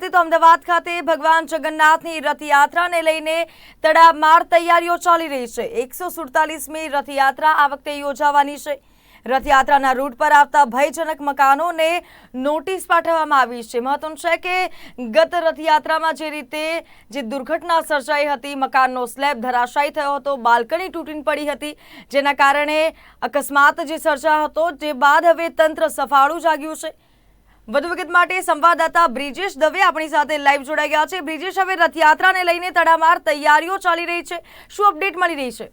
તો અમદાવાદ ખાતે ભગવાન જગન્નાથની રથયાત્રાને લઈને તડામાર તૈયારીઓ ચાલી રહી છે. એકસો સુડતાલીસમી રથયાત્રા આ વખતે યોજાવાની છે. રથયાત્રાના રૂટ પર આવતા ભયજનક મકાનોને નોટિસ પાઠવવામાં આવી છે. મહત્વનું છે કે ગત રથયાત્રામાં જે રીતે જે દુર્ઘટના સર્જાઈ હતી, મકાનનો સ્લેબ ધરાશાયી થયો હતો, બાલ્કની તૂટીને પડી હતી, જેના કારણે અકસ્માત જે સર્જાયો હતો જે બાદ હવે તંત્ર સફાળું જાગ્યું છે. વધુ વિગત માટે સંવાદદાતા બ્રિજેશ દવે આપણી સાથે લાઈવ જોડાઈ ગયા છે. બ્રિજેશ, હવે રથયાત્રાને લઈને તડામાર તૈયારીઓ ચાલી રહી છે. શું અપડેટ મળી રહી છે?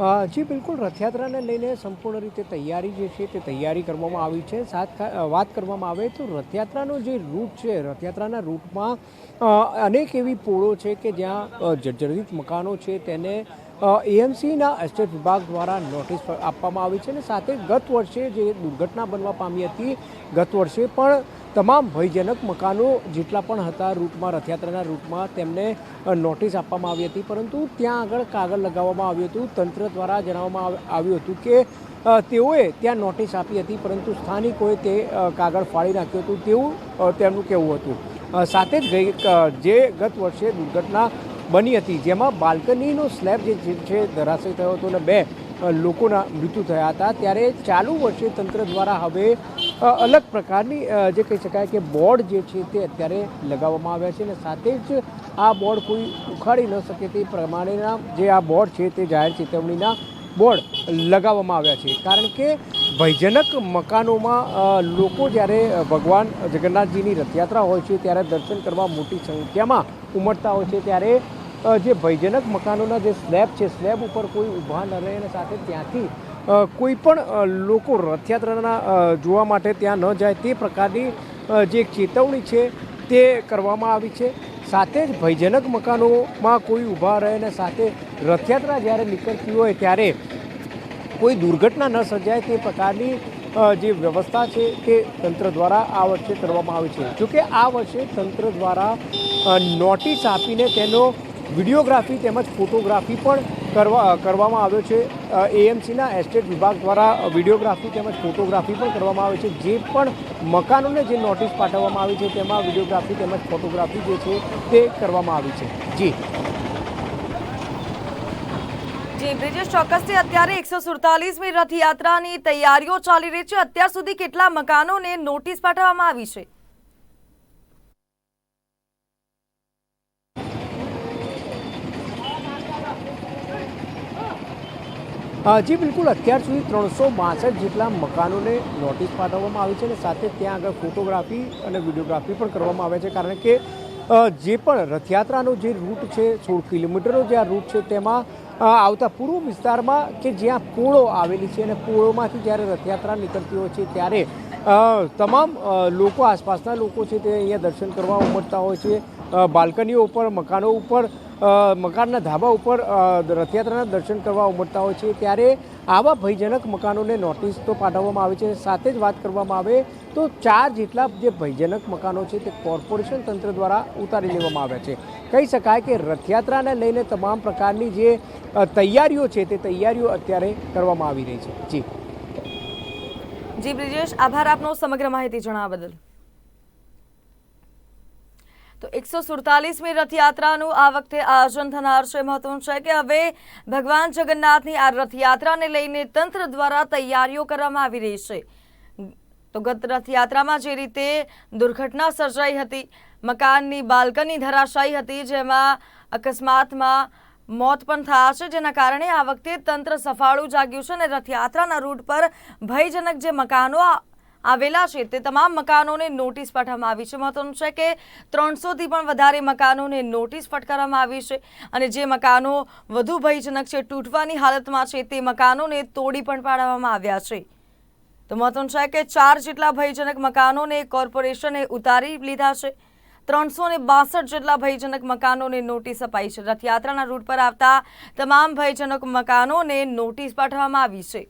જી, બિલકુલ. રથયાત્રાને લઈને સંપૂર્ણ રીતે તૈયારી જે છે તે તૈયારી કરવામાં આવી છે. સાથ વાત કરવામાં આવે તો રથયાત્રાનો જે રૂટ છે, રથયાત્રાના રૂટમાં અનેક એવી પોળો છે કે જ્યાં જર્જરિત મકાનો છે તેને એએમસીના એસ્ટેટ વિભાગ દ્વારા નોટિસ આપવામાં આવી છે અને સાથે ગત વર્ષે જે દુર્ઘટના બનવા પામી હતી, ગત વર્ષે પણ તમામ ભયજનક મકાનો જેટલા પણ હતા રૂટમાં, રથયાત્રાના રૂટમાં તેમને નોટિસ આપવામાં આવી હતી. પરંતુ ત્યાં આગળ કાગળ લગાવવામાં આવ્યું હતું. તંત્ર દ્વારા જણાવવામાં આવ- આવ્યું હતું કે તેઓએ ત્યાં નોટિસ આપી હતી, પરંતુ સ્થાનિકોએ તે કાગળ ફાળી નાખ્યું હતું. તેવું તેમનું કહેવું હતું. સાથે જ જે ગત વર્ષે દુર્ઘટના બની હતી, જેમાં બાલ્કનીનો સ્લેબ જે છે ધરાશય થયો હતો અને બે લોકોના મૃત્યુ થયા હતા. ત્યારે ચાલુ વર્ષે તંત્ર દ્વારા હવે અલગ પ્રકારની જે કહી શકાય કે બોર્ડ જે છે તે અત્યારે લગાવવામાં આવ્યા છે અને સાથે જ આ બોર્ડ કોઈ ઉખાડી ન શકે તે પ્રમાણેના જે આ બોર્ડ છે તે જાહેર ચેતવણીના બોર્ડ લગાવવામાં આવ્યા છે. કારણ કે ભયજનક મકાનોમાં લોકો જ્યારે ભગવાન જગન્નાથજીની રથયાત્રા હોય છે, ત્યારે દર્શન કરવા મોટી સંખ્યામાં ઉમટતા હોય છે, ત્યારે જે ભયજનક મકાનોના જે સ્લેબ છે, સ્લેબ ઉપર કોઈ ઊભા ન રહે અને સાથે ત્યાંથી કોઈ પણ લોકો રથયાત્રાના જોવા માટે ત્યાં ન જાય તે પ્રકારની જે ચેતવણી છે તે કરવામાં આવી છે. સાથે જ ભયજનક મકાનોમાં કોઈ ઊભા રહે અને સાથે રથયાત્રા જ્યારે નીકળતી હોય ત્યારે કોઈ દુર્ઘટના ન સર્જાય તે પ્રકારની જે વ્યવસ્થા છે તે તંત્ર દ્વારા આ વર્ષે કરવામાં આવી છે. જોકે આ વર્ષે તંત્ર દ્વારા નોટિસ આપીને તેનો વિડીયોગ્રાફી તેમજ ફોટોગ્રાફી પણ કરવા કરવામાં આવ્યો છે. એએમસીના એસ્ટેટ વિભાગ દ્વારા વિડીયોગ્રાફી તેમજ ફોટોગ્રાફી પણ કરવામાં આવે છે. જે પણ મકાનોને જે નોટિસ પાઠવવામાં આવી છે, તેમાં વિડીયોગ્રાફી તેમજ ફોટોગ્રાફી જે છે, તે કરવામાં આવી છે. જી. જી, બ્રિજેશ ચોક્કસથી અત્યારે એકસો સુડતાલીસમી રથયાત્રાની તૈયારીઓ ચાલી રહી છે. અત્યાર સુધી કેટલા મકાનોને નોટિસ પાઠવવામાં આવી છે? જી, બિલકુલ. અત્યાર સુધી ત્રણસો બાસઠ જેટલા મકાનોને નોટિસ પાઠવવામાં આવી છે અને સાથે ત્યાં આગળ ફોટોગ્રાફી અને વિડીયોગ્રાફી પણ કરવામાં આવે છે. કારણ કે જે પણ રથયાત્રાનો જે રૂટ છે, સોળ કિલોમીટરનો જે આ રૂટ છે, તેમાં આવતા પૂર્વ વિસ્તારમાં કે જ્યાં પોળો આવેલી છે અને પોળોમાંથી જ્યારે રથયાત્રા નીકળતી હોય છે ત્યારે તમામ લોકો, આસપાસના લોકો છે તે અહીંયા દર્શન કરવા ઉમટતા હોય છે. બાલ્કનીઓ ઉપર, મકાનો ઉપર મકાનના ધાબા ઉપર રથયાત્રાના દર્શન કરવા ઉમટતા હોય છે, ત્યારે આવા ભયજનક મકાનોને નોટિસ તો પાઠવવામાં આવે છે, સાથે જ વાત કરવામાં આવે તો ચાર જેટલા જે ભયજનક મકાનો છે તે કોર્પોરેશન તંત્ર દ્વારા ઉતારી લેવામાં આવ્યા છે. કહી શકાય કે રથયાત્રાને લઈને તમામ પ્રકારની જે તૈયારીઓ છે તે તૈયારીઓ અત્યારે કરવામાં આવી રહી છે. જી. જી, બ્રિજેશ, આભાર આપનો સમગ્ર માહિતી જણાવવા બદલ. તો એકસો સુડતાલીસમી રથયાત્રાનું આ વખતે આયોજન થનાર છે. મહત્વનું છે કે હવે ભગવાન જગન્નાથની આ રથયાત્રાને લઈને તંત્ર દ્વારા તૈયારીઓ કરવામાં આવી રહી છે. તો ગત રથયાત્રામાં જે રીતે દુર્ઘટના સર્જાઈ હતી, મકાનની બાલ્કની ધરાશાયી હતી, જેમાં અકસ્માતમાં મોત પણ થયા છે, જેના કારણે આ વખતે તંત્ર સફાળું જાગ્યું છે અને રથયાત્રાના રૂટ પર ભયજનક જે મકાનો આવેલા છે તે તમામ મકાનોને નોટિસ પાઠવવામાં આવી છે. મહત્વનું છે કે ત્રણસોથી પણ વધારે મકાનોને નોટિસ ફટકારવામાં આવી છે અને જે મકાનો વધુ ભયજનક છે, તૂટવાની હાલતમાં છે તે મકાનોને તોડી પણ પાડવામાં આવ્યા છે. તો મહત્વનું છે કે ચાર જેટલા ભયજનક મકાનોને કોર્પોરેશને ઉતારી લીધા છે. ત્રણસો ને બાસઠ જેટલા ભયજનક મકાનોને નોટિસ અપાઈ છે. રથયાત્રાના રૂટ પર આવતા તમામ ભયજનક મકાનોને નોટિસ પાઠવવામાં આવી છે.